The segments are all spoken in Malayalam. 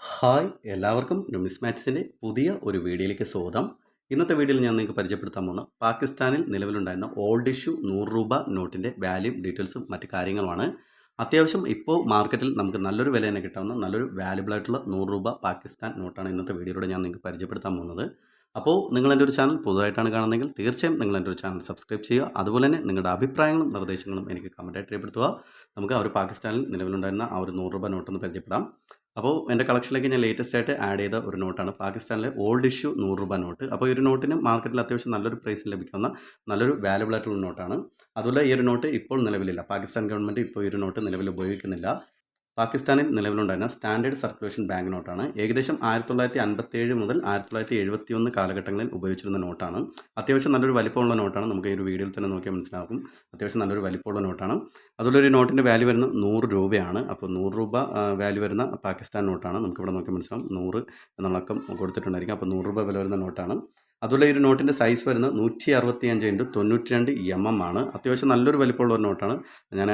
ഹായ് എല്ലാവർക്കും ന്യൂമിസ്മാറ്റ്സിന്റെ പുതിയ ഒരു വീഡിയോയിലേക്ക് സ്വാഗതം. ഇന്നത്തെ വീഡിയോയിൽ ഞാൻ നിങ്ങൾക്ക് പരിചയപ്പെടുത്താൻ പോകുന്ന പാകിസ്ഥാനിൽ നിലവിലുണ്ടായിരുന്ന ഓൾഡ് ഇഷ്യൂ നൂറ് രൂപ നോട്ടിന്റെ വാല്യൂ ഡീറ്റെയിൽസും മറ്റ് കാര്യങ്ങളുമാണ്. അത്യാവശ്യം ഇപ്പോൾ മാർക്കറ്റിൽ നമുക്ക് നല്ലൊരു വില തന്നെ കിട്ടാവുന്ന നല്ലൊരു വാല്യുബിൾ ആയിട്ടുള്ള നൂറ് രൂപ പാകിസ്ഥാൻ നോട്ടാണ് ഇന്നത്തെ വീഡിയോയിലൂടെ ഞാൻ നിങ്ങൾക്ക് പരിചയപ്പെടുത്താൻ പോകുന്നത്. അപ്പോൾ നിങ്ങൾ എന്റെ ഒരു ചാനൽ പുതുതായിട്ടാണ് കാണുന്നതെങ്കിൽ തീർച്ചയായും നിങ്ങൾ എന്റെ ഒരു ചാനൽ സബ്സ്ക്രൈബ് ചെയ്യുക. അതുപോലെ തന്നെ നിങ്ങളുടെ അഭിപ്രായങ്ങളും നിർദ്ദേശങ്ങളും എനിക്ക് കമന്റായിട്ട് രേഖപ്പെടുത്തുക. നമുക്ക് ആ ഒരു പാകിസ്ഥാനിൽ നിലവിലുണ്ടായിരുന്ന ആ ഒരു നൂറ് രൂപ നോട്ടൊന്ന് പരിചയപ്പെടാം. അപ്പോൾ എന്റെ കളക്ഷനിലേക്ക് ഞാൻ ലേറ്റസ്റ്റ് ആയിട്ട് ആഡ് ചെയ്ത ഒരു നോട്ടാണ് പാകിസ്ഥാനിലെ ഓൾഡ് ഇഷ്യൂ നൂറ് രൂപ നോട്ട് അപ്പോൾ ഈ ഒരു നോട്ടിന് മാർക്കറ്റിൽ അത്യാവശ്യം നല്ലൊരു പ്രൈസിൽ ലഭിക്കുന്ന നല്ലൊരു വാല്യബിൾ ആയിട്ടുള്ള നോട്ടാണ് അതുപോലെ ഈ ഒരു നോട്ട് ഇപ്പോൾ നിലവിലില്ല. പാകിസ്ഥാൻ ഗവൺമെന്റ് ഇപ്പോൾ ഈ ഒരു നോട്ട് നിലവിൽ ഉപയോഗിക്കുന്നില്ല. പാകിസ്ഥാനിൽ നിലവിലുണ്ടായിരുന്ന സ്റ്റാൻഡേർഡ് സർക്കുലേഷൻ ബാങ്ക് നോട്ടാണ് ഏകദേശം ആയിരത്തി തൊള്ളായിരത്തി അൻപത്തേഴ് മുതൽ ആയിരത്തി തൊള്ളായിരത്തി എഴുപത്തി ഒന്ന് കാലഘട്ടങ്ങളിൽ ഉപയോഗിച്ചിരുന്ന നോട്ടാണ്. അത്യാവശ്യം നല്ലൊരു വലിപ്പമുള്ള നോട്ടാണ്. നമുക്ക് ഈ ഒരു വീഡിയോയിൽ തന്നെ നോക്കിയാൽ മനസ്സിലാകും. അത്യാവശ്യം നല്ലൊരു വലിപ്പമുള്ള നോട്ടാണ്. അതുപോലെ ഒരു നോട്ടിന്റെ വാല്യൂ വരുന്ന നൂറ് രൂപയാണ്. അപ്പോൾ നൂറ് രൂപ വാല്യൂ വരുന്ന പാകിസ്ഥാൻ നോട്ടാണ്. നമുക്കിവിടെ നോക്കിയാൽ മനസ്സിലാവും നൂറ് എന്നുള്ളക്കം കൊടുത്തിട്ടുണ്ടായിരിക്കും. അപ്പോൾ നൂറ് രൂപ വില വരുന്ന നോട്ടാണ്. അതുപോലെ ഈ ഒരു നോട്ടിന്റെ സൈസ് വരുന്നത് നൂറ്റി അറുപത്തി അഞ്ച് ഇന്റു തൊണ്ണൂറ്റി രണ്ട് എം എം ആണ്. അത്യാവശ്യം നല്ലൊരു വലിപ്പമുള്ള ഒരു നോട്ടാണ്. ഞാൻ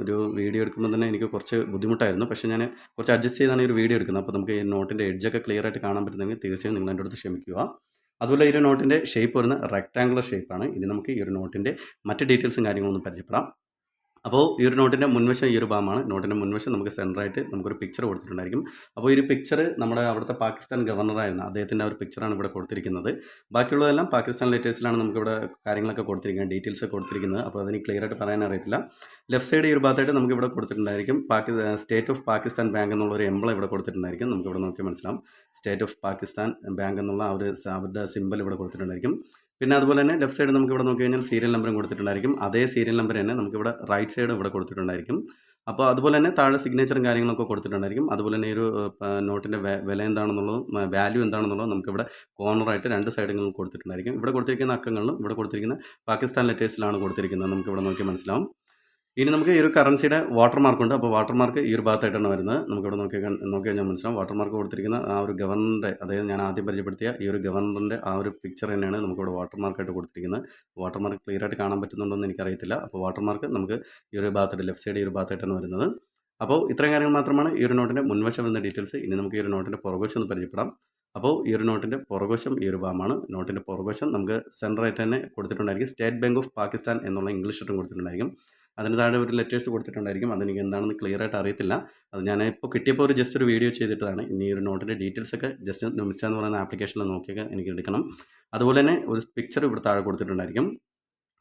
ഒരു വീഡിയോ എടുക്കുമ്പോൾ തന്നെ എനിക്ക് കുറച്ച് ബുദ്ധിമുട്ടായിരുന്നു. പക്ഷേ ഞാൻ കുറച്ച് അഡ്ജസ്റ്റ് ചെയ്താണ് ഈ ഒരു വീഡിയോ എടുക്കുന്നത്. അപ്പോൾ നമുക്ക് ഈ നോട്ടിന്റെ എഡ്ജൊക്കെ ക്ലിയർ ആയിട്ട് കാണാൻ പറ്റുന്നെങ്കിൽ തീർച്ചയായും നിങ്ങൾ എന്റെ അടുത്ത് ക്ഷമിക്കുക. അതുപോലെ ഈ ഒരു നോട്ടിന്റെ ഷേപ്പ് വരുന്ന റെക്റ്റാങ്കുലർ ഷേപ്പാണ് ഇനി നമുക്ക് ഈ ഒരു നോട്ടിന്റെ മറ്റ് ഡീറ്റെയിൽസും കാര്യങ്ങളൊന്നും പരിചയപ്പെടാം. അപ്പോൾ ഈ ഒരു നോട്ടിന്റെ മുൻവശം ഈ ഒരു ഭാഗമാണ്. നോട്ടിന്റെ മുൻവശം നമുക്ക് സെന്ററായിട്ട് നമുക്കൊരു പിക്ചർ കൊടുത്തിട്ടുണ്ടായിരിക്കും. അപ്പോൾ ഈ ഒരു പിക്ചർ നമ്മുടെ അവിടുത്തെ പാകിസ്ഥാൻ ഗവർണറായിരുന്ന അദ്ദേഹത്തിന്റെ ഒരു പിക്ചറാണ് ഇവിടെ കൊടുത്തിരിക്കുന്നത്. ബാക്കിയുള്ളതെല്ലാം പാകിസ്ഥാൻ ലേറ്റേഴ്സിലാണ് നമുക്കിവിടെ കാര്യങ്ങളൊക്കെ കൊടുത്തിരിക്കുന്നത് ഡീറ്റെയിൽസ് കൊടുത്തിരിക്കുന്നത്. അപ്പോൾ അതിന് ക്ലിയർ ആയിട്ട് പറയാൻ അറിയത്തില്ല. ലെഫ്റ്റ് സൈഡ് ഈ ഒരു ഭാഗത്തായിട്ട് നമുക്ക് ഇവിടെ കൊടുത്തിട്ടുണ്ടായിരിക്കും. പാകി സ്റ്റേറ്റ് ഓഫ് പാകിസ്ഥാൻ ബാങ്ക് എന്നുള്ള ഒരു എംബ്ലം ഇവിടെ കൊടുത്തിട്ടുണ്ടായിരിക്കും. നമുക്ക് ഇവിടെ നോക്കി മനസ്സിലാവും. സ്റ്റേറ്റ് ഓഫ് പാകിസ്ഥാൻ ബാങ്ക് എന്നുള്ള ആ ഒരു അവരുടെ സിമ്പൽ ഇവിടെ കൊടുത്തിട്ടുണ്ടായിരിക്കും. പിന്നെ അതുപോലെ തന്നെ ലെഫ്റ്റ് സൈഡ് നമുക്ക് ഇവിടെ നോക്കി കഴിഞ്ഞാൽ സീരിയൽ നമ്പറും കൊടുത്തിട്ടുണ്ടായിരിക്കും. അതേ സീരിയൽ നമ്പർ തന്നെ നമുക്ക് ഇവിടെ റൈറ്റ് സൈഡ് ഇവിടെ കൊടുത്തിട്ടുണ്ടായിരിക്കും. അപ്പോൾ അതുപോലെ തന്നെ താഴെ സിഗ്നേച്ചറും കാര്യങ്ങളൊക്കെ കൊടുത്തിട്ടുണ്ടായിരിക്കും. അതുപോലെ തന്നെ ഒരു നോട്ടിന്റെ വില എന്താണെന്നുള്ളതും വാല്യൂ എന്താണെന്നുള്ളതും നമുക്കിവിടെ കോർണറായിട്ട് രണ്ട് സൈഡുകളും കൊടുത്തിട്ടുണ്ടായിരിക്കും. ഇവിടെ കൊടുത്തിരിക്കുന്ന അക്കങ്ങളിലും ഇവിടെ കൊടുത്തിരിക്കുന്ന പാകിസ്ഥാൻ ലെറ്റേഴ്സിലാണ് കൊടുത്തിരിക്കുന്നത്. നമുക്ക് ഇവിടെ നോക്കി മനസ്സിലാവും. ഇനി നമുക്ക് ഈ ഒരു കറൻസിയുടെ വാട്ടർ മാർക്ക് ഉണ്ട്. അപ്പോൾ വാട്ടർ മാർക്ക് ഈ ഒരു ഭാഗത്തായിട്ടാണ് വരുന്നത്. നമുക്കിവിടെ നോക്കി നോക്കി കഴിഞ്ഞാൽ മനസ്സിലാവും. വാട്ടർ മാർക്ക് കൊടുത്തിരിക്കുന്ന ആ ഒരു ഗവർണറിന്റെ അതായത് ഞാൻ ആദ്യം പരിചയപ്പെടുത്തിയ ഈ ഒരു ഗവർണറിന്റെ ആ ഒരു പിക്ചർ തന്നെയാണ് നമുക്കിവിടെ വാട്ടർ മാർക്കായിട്ട് കൊടുത്തിരിക്കുന്നത്. വാട്ടർ മാർക്ക് ക്ലിയർ ആയിട്ട് കാണാൻ പറ്റുന്നുണ്ടോ എന്ന് എനിക്കറിയത്തില്ല. അപ്പോൾ വാട്ടർ മാർക്ക് നമുക്ക് ഈ ഒരു ഭാഗത്തായിട്ട് ലെഫ്റ്റ് സൈഡ് ഈ ഒരു ഭാഗത്തായിട്ടാണ് വരുന്നത്. അപ്പോൾ ഇത്രയും കാര്യങ്ങൾ മാത്രമാണ് ഈ ഒരു നോട്ടിന്റെ മുൻവശം വരുന്ന ഡീറ്റെയിൽസ് ഇനി നമുക്ക് ഈ ഒരു നോട്ടിന്റെ പുറകുവശം ഒന്ന് പരിചയപ്പെടാം. അപ്പോൾ ഈ ഒരു നോട്ടിന്റെ പുറകുവശം ഈ ഒരു ഭാഗമാണ്. നോട്ടിന്റെ പുറകുവശം നമുക്ക് സെന്ററായിട്ട് തന്നെ കൊടുത്തിട്ടുണ്ടായിരിക്കും. സ്റ്റേറ്റ് ബാങ്ക് ഓഫ് പാകിസ്ഥാൻ എന്നുള്ള ഇംഗ്ലീഷ് ഇട്ടും കൊടുത്തിട്ടുണ്ടായിരിക്കും. അതിന് താഴെ ഒരു ലെറ്റേഴ്സ് കൊടുത്തിട്ടുണ്ടായിരിക്കും. അതെനിക്ക് എന്താണെന്ന് ക്ലിയർ ആയിട്ട് അറിയത്തില്ല. അത് ഞാൻ ഇപ്പോൾ കിട്ടിയപ്പോൾ ഒരു ജസ്റ്റ് ഒരു വീഡിയോ ചെയ്തിട്ടതാണ്. ഇനി ഒരു നോട്ടിന്റെ ഡീറ്റെയിൽസ് ഒക്കെ ജസ്റ്റ് നിമിഷം എന്ന് പറയുന്ന ആപ്ലിക്കേഷനിൽ നോക്കിയൊക്കെ എനിക്ക് എടുക്കണം. അതുപോലെ തന്നെ ഒരു പിക്ചർ ഇവിടെ താഴെ കൊടുത്തിട്ടുണ്ടായിരിക്കും.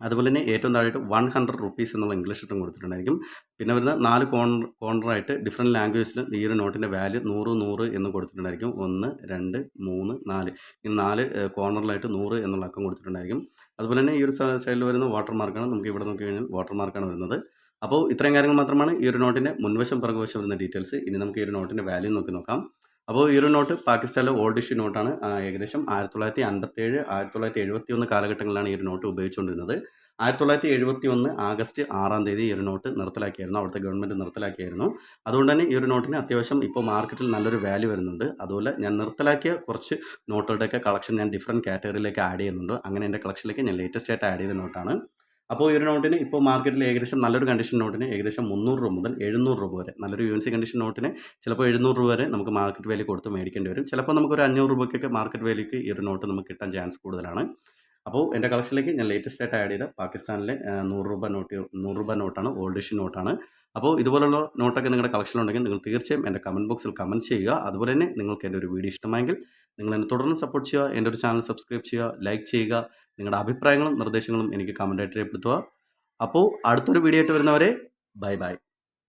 അതുപോലെ തന്നെ ഏറ്റവും താഴെയായിട്ട് വൺ ഹൺഡ്രഡ് റുപ്പീസ് എന്നുള്ള ഇംഗ്ലീഷ് ഇട്ടും കൊടുത്തിട്ടുണ്ടായിരിക്കും. പിന്നെ വരുന്ന നാല് കോർണർ കോർണറായിട്ട് ഡിഫറെന്റ് ലാംഗ്വേജിൽ ഈ ഒരു നോട്ടിന്റെ വാല്യൂ നൂറ് നൂറ് എന്ന് കൊടുത്തിട്ടുണ്ടായിരിക്കും. ഒന്ന് രണ്ട് മൂന്ന് നാല്. ഈ നാല് കോർണറിലായിട്ട് നൂറ് എന്നുള്ള അക്കം കൊടുത്തിട്ടുണ്ടായിരിക്കും. അതുപോലെ തന്നെ ഈ ഒരു സൈഡിൽ വരുന്ന വാട്ടർ മാർക്കാണ് നമുക്ക് ഇവിടെ നോക്കി കഴിഞ്ഞാൽ വാട്ടർ മാർക്കാണ് വരുന്നത്. അപ്പോൾ ഇത്രയും കാര്യങ്ങൾ മാത്രമാണ് ഈ ഒരു നോട്ടിന്റെ മുൻവശം പുറകുവശം വരുന്ന ഡീറ്റെയിൽസ് ഇനി നമുക്ക് ഈ ഒരു നോട്ടിന്റെ വാല്യൂ നോക്കി നോക്കാം. അപ്പോൾ ഈ ഒരു നോട്ട് പാകിസ്ഥാനിലെ ഓൾഡ് ഇഷ്യൂ നോട്ടാണ്. ഏകദേശം ആയിരത്തി തൊള്ളായിരത്തി അൻപത്തേഴ് ആയിരത്തി തൊള്ളായിരത്തി എഴുപത്തി ഒന്ന് കാലഘട്ടങ്ങളിലാണ് ഈ ഒരു നോട്ട് ഉപയോഗിച്ചുകൊണ്ടിരുന്നത്. ആയിരത്തി തൊള്ളായിരത്തി എഴുപത്തി ഒന്ന് ആഗസ്റ്റ് ആറാം തീയതി ഈ ഒരു നോട്ട് നിർത്തലാക്കിയായിരുന്നു അവിടുത്തെ ഗവൺമെന്റ് നിർത്തലാക്കിയായിരുന്നു. അതുകൊണ്ട് തന്നെ ഈ ഒരു നോട്ടിന് അത്യാവശ്യം ഇപ്പോൾ മാർക്കറ്റിൽ നല്ലൊരു വാല്യൂ വരുന്നുണ്ട്. അതുപോലെ ഞാൻ നിർത്തലാക്കിയ കുറച്ച് നോട്ടുകളുടെയൊക്കെ കളക്ഷൻ ഞാൻ ഡിഫറെന്റ് കാറ്റഗറിയിലേക്ക് ആഡ് ചെയ്യുന്നുണ്ട്. അങ്ങനെ എന്റെ കളക്ഷനിലേക്ക് ഞാൻ ലേറ്റസ്റ്റ് ആയിട്ട് ആഡ് ചെയ്ത നോട്ടാണ്. അപ്പോൾ ഈ ഒരു നോട്ടിന് ഇപ്പോൾ മാർക്കറ്റിൽ ഏകദേശം നല്ലൊരു കണ്ടീഷൻ നോട്ടിന് ഏകദേശം മുന്നൂറ് രൂപ മുതൽ എഴുന്നൂറ് രൂപ വരെ നല്ലൊരു യു എൻ സി കണ്ടീഷൻ നോട്ടിന് ചിലപ്പോൾ എഴുന്നൂറ് രൂപ വരെ നമുക്ക് മാർക്കറ്റ് വാല്യൂ കൊടുത്ത് മേടിക്കേണ്ടി വരും. ചിലപ്പോൾ നമുക്കൊരു അഞ്ഞൂറ് രൂപയ്ക്കൊക്കെ മാർക്കറ്റ് വാല്യൂക്ക് ഈ ഒരു നോട്ട് നമുക്ക് കിട്ടാൻ ചാൻസ് കൂടുതലാണ്. അപ്പോൾ എന്റെ കളക്ഷനിലേക്ക് ഞാൻ ലേറ്റസ്റ്റ് ആയിട്ട് ആഡ് ചെയ്ത പാകിസ്ഥാനിലെ നൂറ് രൂപ നോട്ട് നൂറ് രൂപ നോട്ടാണ് ഓൾഡ് ഇഷ്യൂ നോട്ടാണ്. അപ്പോൾ ഇതുപോലുള്ള നോട്ടൊക്കെ നിങ്ങളുടെ കളക്ഷനിലുണ്ടെങ്കിൽ നിങ്ങൾ തീർച്ചയായും എന്റെ കമന്റ് ബോക്സിൽ കമന്റ് ചെയ്യുക. അതുപോലെ തന്നെ നിങ്ങൾക്ക് എന്റെ ഒരു വീഡിയോ ഇഷ്ടമായെങ്കിൽ നിങ്ങൾ എന്നെ തുടർന്ന് സപ്പോർട്ട് ചെയ്യുക എന്റെ ഒരു ചാനൽ സബ്സ്ക്രൈബ് ചെയ്യുക ലൈക്ക് ചെയ്യുക നിങ്ങളുടെ അഭിപ്രായങ്ങളും നിർദ്ദേശങ്ങളും എനിക്ക് കമന്റായിട്ട് രേഖപ്പെടുത്തുക. അപ്പോൾ അടുത്തൊരു വീഡിയോ ആയിട്ട് വരുന്നവരെ ബൈ ബൈ